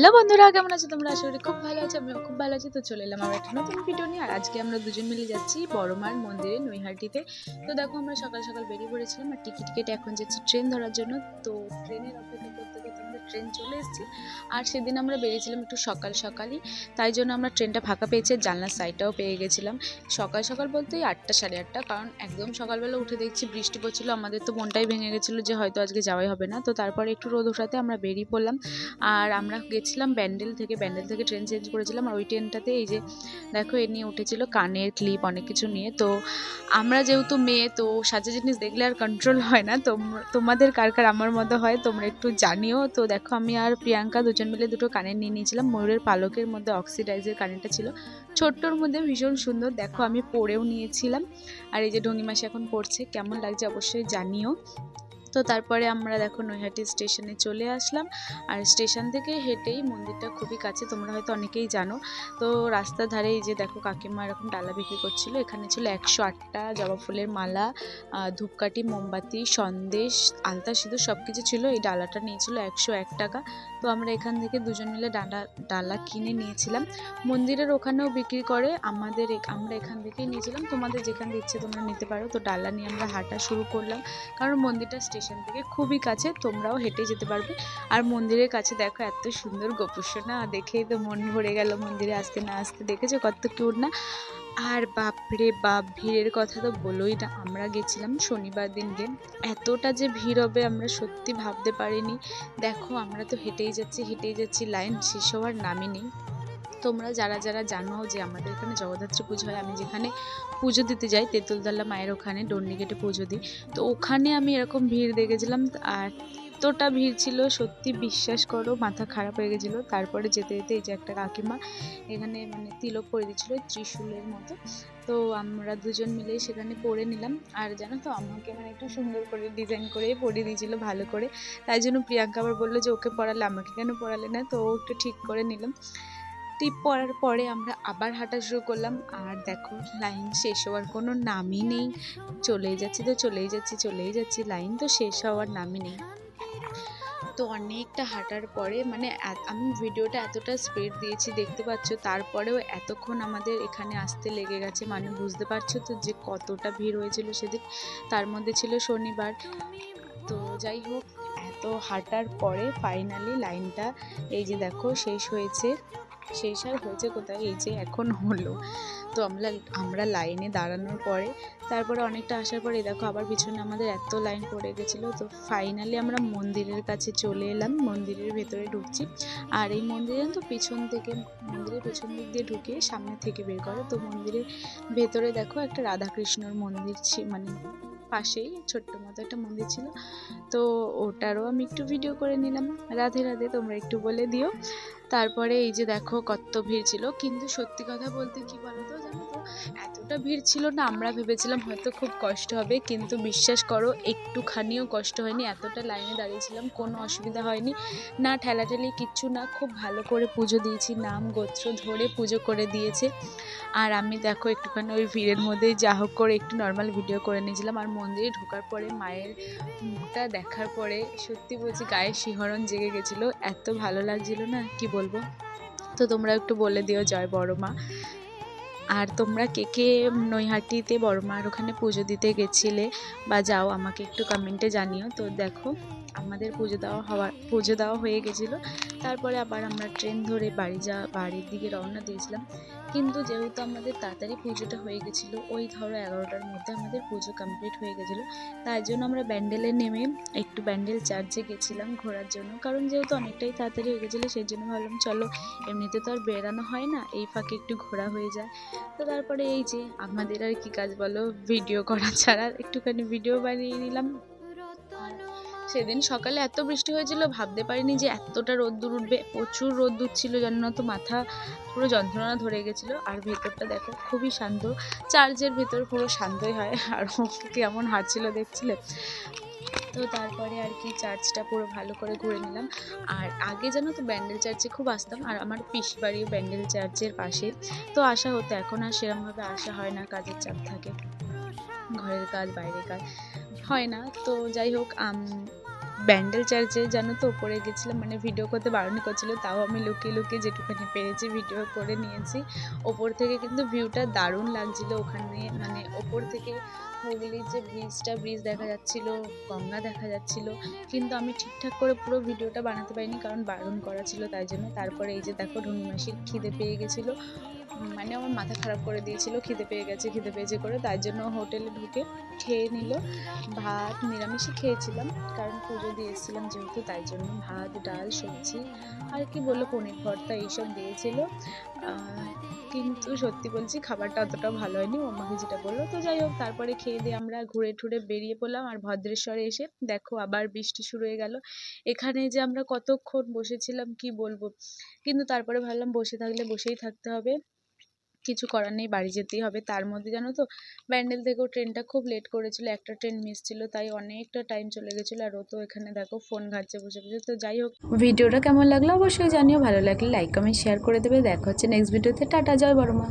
Hello বন্ধুরা, কেমন আছো তোমরা? আসলে খুব ভালো আছো, আমিও খুব ভালো আছি। তো চলে এলাম আমার একটা নতুন ভিডিও নিয়ে, আর আজকে আমরা দুজন মিলে যাচ্ছি বড়মার মন্দিরে, নৈহাটিতে। তো দেখো আমরা সকাল সকাল বেরিয়ে পড়েছিলাম, আর টিকিট কেটে এখন যাচ্ছি ট্রেন ধরার জন্য। তো ট্রেনের অপেক্ষা ট্রেন চলে এসেছি। আর সেদিন আমরা বেরিয়েছিলাম একটু সকাল সকালই, তাই জন্য আমরা ট্রেনটা ফাঁকা পেয়েছি জানলার সাইডটাও পেয়ে গেছিলাম। সকাল সকাল বলতে আটটা সাড়ে আটটা, কারণ একদম সকালবেলা উঠে দেখছি বৃষ্টি পড়ছিল, আমাদের তো মনটাই ভেঙে গেছিল যে হয়তো আজকে যাওয়াই হবে না। তো তারপরে একটু রোদ ওঠাতে আমরা বেরিয়ে পড়লাম, আর আমরা গেছিলাম ব্যান্ডেল থেকে ব্যান্ডেল থেকে ট্রেন চেঞ্জ করেছিলাম, আর ওই ট্রেনটাতে এই যে দেখো এ নিয়ে উঠেছিল কানের ক্লিপ অনেক কিছু নিয়ে। তো আমরা যেহেতু মেয়ে, তো সাজা জিনিস দেখলে আর কন্ট্রোল হয় না, তোম- তোমাদের কার কার আমার মতো হয় তোমরা একটু জানিও। তো দেখো আমি আর প্রিয়াঙ্কা দুজন মিলে দুটো কানের নিয়ে নিয়েছিলাম। ময়ূরের পালকের মধ্যে অক্সিডাইজের কানেরটা ছিল। ছোট্টর মধ্যে ভীষণ সুন্দর। দেখো, আমি পরেও নিয়েছিলাম। আর এই যে ডঙ্গি মাসি এখন পড়ছে কেমন লাগছে অবশ্যই জানিও। তো তারপরে আমরা দেখো নৈহাটি স্টেশনে চলে আসলাম। আর স্টেশন থেকে হেঁটেই মন্দিরটা খুবই কাছে, তোমরা হয়তো অনেকেই জানো। তো রাস্তার ধারে এই যে দেখো কাকিমা এরকম ডালা বিক্রি করছিল। এখানে ছিল একশো আটটা জবা ফুলের মালা ধূপকাঠি, মোমবাতি, সন্দেশ, আলতা সিঁদুর সব কিছু ছিল। এই ডালাটা নিয়েছিল একশো এক টাকা। তো আমরা এখান থেকে দুজন মিলে ডালা ডালা কিনে নিয়েছিলাম। মন্দিরের ওখানেও বিক্রি করে, আমাদের আমরা এখান থেকেই নিয়েছিলাম। তোমাদের যেখান থেকে ইচ্ছে তোমরা নিতে পারো। তো ডালা নিয়ে আমরা হাঁটা শুরু করলাম। কারণ মন্দিরটা স্টেশন থেকে খুবই কাছে, তোমরাও হেঁটে যেতে পারবে। আর মন্দিরের কাছে দেখো এত সুন্দর গোপুসোনা, দেখেই তো মন ভরে গেল মন্দিরে আসতে না আসতে, দেখেছ কত কিউট না? আর বাপরে বাপ, ভিড়ের কথা তো বলোই না। আমরা গেছিলাম শনিবার দিন দিনকে এতটা যে ভিড় হবে আমরা সত্যি ভাবতে পারিনি। দেখো আমরা তো হেঁটেই যাচ্ছি হেঁটেই যাচ্ছি, লাইন শেষ হওয়ার নামই নেই। তোমরা যারা যারা জানো যে আমাদের এখানে জগদ্ধাত্রী পুজো হয়, আমি যেখানে পুজো দিতে যাই, তেঁতুলতলা মায়ের ওখানে ডন্ডিগেটে পুজো দিই। তো ওখানে আমি এরকম ভিড় দেখেছিলাম, আর এতটা ভিড় ছিল, সত্যি বিশ্বাস করো, মাথা খারাপ হয়ে গেছিল। তারপরে যেতে যেতে এই যে একটা কাকিমা এখানে মানে তিলক পরে দিচ্ছিল, ত্রিশূলের মতো। তো আমরা দুজন মিলে সেখানে পরে নিলাম। আর জানো তো, আমাকে মানে একটু সুন্দর করে ডিজাইন করে পরিয়ে দিয়েছিলো, ভালো করে। তাই জন্য প্রিয়াঙ্কা আবার বলল যে, ওকে পড়ালে, আমাকে কেন পড়ালে না? তো ও একটু ঠিক করে নিলাম। টিপ পরার পরে আমরা আবার হাঁটা শুরু করলাম। আর দেখো লাইন শেষ হওয়ার কোনো নামই নেই। চলেই যাচ্ছি তো, চলেই যাচ্ছি চলেই যাচ্ছি। লাইন তো শেষ হওয়ার নামই নেই। তো অনেকটা হাঁটার পরে মানে আমি ভিডিওটা এতটা স্পিড দিয়েছি, দেখতে পাচ্ছ? তারপরেও এতক্ষণ আমাদের এখানে আসতে লেগে গেছে। মানে বুঝতে পারছ তো যে কতটা ভিড় হয়েছিল সেদিন তার মধ্যে ছিল শনিবার। তো যাই হোক, এত হাঁটার পরে ফাইনালি লাইনটা এই যে দেখো, শেষ হয়েছে। শেষ আর হয়েছে কোথায়? এই যে এখন হলো। তো আমরা আমরা লাইনে দাঁড়ানোর পরে তারপরে অনেকটা আসার পরে দেখো আবার পিছনে আমাদের এত লাইন পড়ে গেছিল, তো ফাইনালি আমরা মন্দিরের কাছে চলে এলাম, মন্দিরের ভেতরে ঢুকছি। আর এই মন্দিরে তো পিছন থেকে, মন্দিরের পেছন দিক দিয়ে ঢুকে সামনে থেকে বের করে। তো মন্দিরের ভেতরে দেখো একটা রাধাকৃষ্ণর মন্দির মানে পাশেই ছোট্ট মতো একটা মন্দির ছিল। তো ওটারও আমি একটু ভিডিও করে নিলাম। রাধে রাধে, তোমরা একটু বলে দিও। তারপরে এই যে দেখো কত ভিড় ছিল। কিন্তু সত্যি কথা বলতে কি বলো তো জানো? এতটা ভিড় ছিল না, আমরা ভেবেছিলাম হয়তো খুব কষ্ট হবে, কিন্তু বিশ্বাস করো, একটুখানিও কষ্ট হয়নি, এতটা লাইনে দাঁড়িয়েছিলাম কোনো অসুবিধা হয়নি। না, ঠেলাঠেলি কিচ্ছু না, খুব ভালো করে পুজো দিয়েছি, নাম, গোত্র ধরে পুজো করে দিয়েছে। আর আমি দেখো, একটুখানি ওই ভিড়ের মধ্যেই যা হোক করে একটু নর্মাল ভিডিও করে নিয়েছিলাম, আর মন্দিরে ঢোকার পরে মায়ের মুখটা দেখার পরে সত্যি বলছি গায়ে শিহরণ জেগে গেছিল, এত ভালো লাগছিল না, কি বলব? তো তোমরা একটু বলে দিও, জয় বড় মা। আর তোমরা কে কে নৈহাটিতে বড় মার ওখানে পুজো দিতে গেছিলে বা যাও, আমাকে একটু কমেন্টে জানিও। তো দেখো, আমাদের পুজো দেওয়া হওয়ার পুজো দেওয়া হয়ে গেছিল। তারপরে আবার আমরা ট্রেন ধরে বাড়ি যা, বাড়ির দিকে রওনা দিয়েছিলাম। কিন্তু যেহেতু আমাদের তাড়াতাড়ি পুজোটা হয়ে গেছিল, ওই ধরো এগারোটার মধ্যে আমাদের পুজো কমপ্লিট হয়ে গেছিল তাই জন্য আমরা ব্যান্ডেলে নেমে একটু ব্যান্ডেল চার্চে গেছিলাম ঘোরার জন্য। কারণ যেহেতু অনেকটাই তাড়াতাড়ি হয়ে গেছিল, সেই জন্য ভাবলাম চলো, এমনিতে তো আর বেরানো হয় না, এই ফাঁকে একটু ঘোরা হয়ে যায়। তো তারপরে এই যে, আমাদের আর কি কাজ বলো ভিডিও করা ছাড়া একটুখানি ভিডিও বানিয়ে নিলাম। সেদিন সকালে এত বৃষ্টি হয়েছিল, ভাবতে পারিনি যে এতটা রোদ্দুর উঠবে। প্রচুর রোদ্দুর ছিল যেন না তো, মাথা পুরো যন্ত্রণা ধরে গেছিল। আর ভেতরটা দেখো, খুবই শান্ত। চার্জের ভেতর পুরো শান্তই হয়, আর কেমন হাঁটছিল দেখছিলে? তো তারপরে আর কি চার্চটা পুরো ভালো করে ঘুরে নিলাম। আর আগে জানো তো, ব্যান্ডেল চার্চে খুব আসতাম, আর আমার পিসি বাড়িও ব্যান্ডেল চার্চের পাশে। তো আসা হতো, এখন আর সেরমভাবে আসা হয় না, কাজের চাপ থাকে। ঘরের কাজ, বাইরের কাজ, হয় না। তো যাই হোক ব্যান্ডেল চার্চে জানো তো ওপরে গেছিলাম মানে ভিডিও করতে বারণ করছিল, তাও আমি লুকিয়ে লুকিয়ে যেটুখানি পেরেছি ভিডিও করে নিয়েছি। ওপর থেকে কিন্তু ভিউটা দারুণ লাগছিল ওখানে মানে ওপর থেকে হুগলির যে ব্রিজটা ব্রিজ দেখা যাচ্ছিল, গঙ্গা দেখা যাচ্ছিল, কিন্তু আমি ঠিকঠাক করে পুরো ভিডিওটা বানাতে পারিনি কারণ বারণ করা ছিল তাই জন্য। তারপরে এই যে দেখো রুমি মাসির খিদে পেয়ে গেছিল মানে আমার মাথা খারাপ করে দিয়েছিল, খিদে পেয়ে গেছে, খিদে পেয়েছে করে তাই জন্য হোটেলে ঢুকে খেয়ে নিল। ভাত নিরামিষই খেয়েছিলাম, কারণ পুজো দিয়ে এসেছিলাম যেহেতু, তাই জন্য ভাত, ডাল, সবজি, আর কি বলল পনির ভর্তা এইসব দিয়েছিল। কিন্তু সত্যি বলছি, খাবারটা অতটা ভালো হয়নি ও আমাকে যেটা বলল। তো যাই হোক, তারপরে খেয়ে দিয়ে আমরা ঘুরে টুরে বেরিয়ে পড়লাম, আর ভদ্রেশ্বরে এসে দেখো আবার বৃষ্টি শুরু হয়ে গেল। এখানে যে আমরা কতক্ষণ বসেছিলাম, কি বলব? কিন্তু তারপরে ভাবলাম, বসে থাকলে বসেই থাকতে হবে। কিছু করার নেই, বাড়ি যেতেই হবে। তার মধ্যে জানো তো, ব্যান্ডেল থেকেও ট্রেনটা খুব লেট করেছিল, একটা ট্রেন মিস ছিল, তাই অনেকটা টাইম চলে গেছিল। আর ও তো এখানে দেখো ফোন ঘাটছে, বসে বসে। তো যাই হোক, ভিডিওটা কেমন লাগল অবশ্যই জানিও। ভালো লাগলে লাইক কমেন্ট শেয়ার করে দেবে। দেখা হচ্ছে নেক্সট ভিডিওতে টাটা, জয় বড়মা